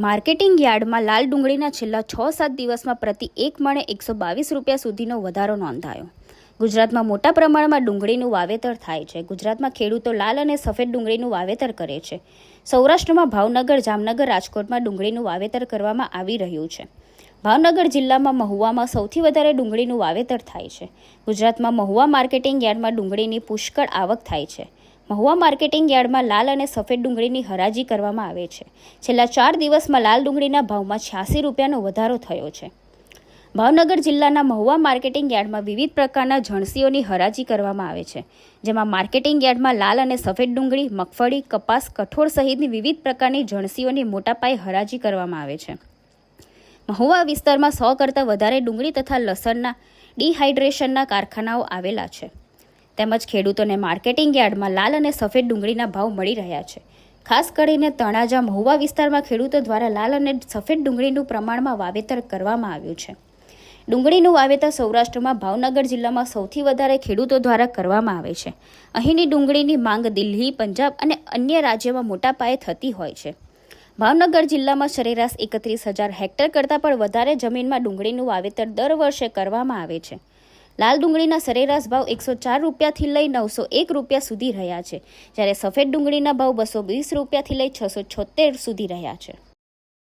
Marketing યાર્ડમાં લાલ ડુંગળીના છેલ્લા છ સાત દિવસમાં પ્રતિ એક મણે એકસો બાવીસ રૂપિયા સુધીનો વધારો નોંધાયો. ગુજરાતમાં મોટા પ્રમાણમાં ડુંગળીનું વાવેતર થાય છે. ગુજરાતમાં ખેડૂતો લાલ અને સફેદ ડુંગળીનું વાવેતર કરે છે. સૌરાષ્ટ્રમાં ભાવનગર, જામનગર, રાજકોટમાં ડુંગળીનું વાવેતર કરવામાં આવી રહ્યું છે. ભાવનગર જિલ્લામાં મહુવામાં સૌથી વધારે ડુંગળીનું વાવેતર થાય છે. ગુજરાતમાં મહુવા માર્કેટિંગ યાર્ડમાં ડુંગળીની પુષ્કળ આવક થાય છે. મહુવા માર્કેટિંગ યાર્ડમાં લાલ અને સફેદ ડુંગળીની હરાજી કરવામાં આવે છે. છેલ્લા ચાર દિવસમાં લાલ ડુંગળીના ભાવમાં છ્યાસી રૂપિયાનો વધારો થયો છે. ભાવનગર જિલ્લાના મહુવા માર્કેટિંગ યાર્ડમાં વિવિધ પ્રકારના જણસીઓની હરાજી કરવામાં આવે છે. જેમાં માર્કેટિંગ યાર્ડમાં લાલ અને સફેદ ડુંગળી, મગફળી, કપાસ, કઠોળ સહિતની વિવિધ પ્રકારની જણસીઓની મોટા પાયે હરાજી કરવામાં આવે છે. મહુવા વિસ્તારમાં સો કરતાં વધારે ડુંગળી તથા લસણના ડિહાઇડ્રેશનના કારખાનાઓ આવેલા છે. તેમજ ખેડૂતોને માર્કેટિંગ યાર્ડમાં લાલ અને સફેદ ડુંગળીના ભાવ મળી રહ્યા છે. ખાસ કરીને તણાજા મહુવા વિસ્તારમાં ખેડૂતો દ્વારા લાલ અને સફેદ ડુંગળીનું પ્રમાણમાં વાવેતર કરવામાં આવ્યું છે. ડુંગળીનું વાવેતર સૌરાષ્ટ્રમાં ભાવનગર જિલ્લામાં સૌથી વધારે ખેડૂતો દ્વારા કરવામાં આવે છે. અહીંની ડુંગળીની માંગ દિલ્હી, પંજાબ અને અન્ય રાજ્યોમાં મોટા પાયે થતી હોય છે. ભાવનગર જિલ્લામાં સરેરાશ એકત્રીસ હજાર હેક્ટર કરતાં પણ વધારે જમીનમાં ડુંગળીનું વાવેતર દર વર્ષે કરવામાં આવે છે. લાલ ડુંગળીના સરેરાશ ભાવ એકસો ચાર રૂપિયાથી લઈ નવસો એક રૂપિયા સુધી રહ્યા છે, જ્યારે સફેદ ડુંગળીના ભાવ બસો વીસ રૂપિયાથી લઈ છસો છોતેર સુધી રહ્યા છે.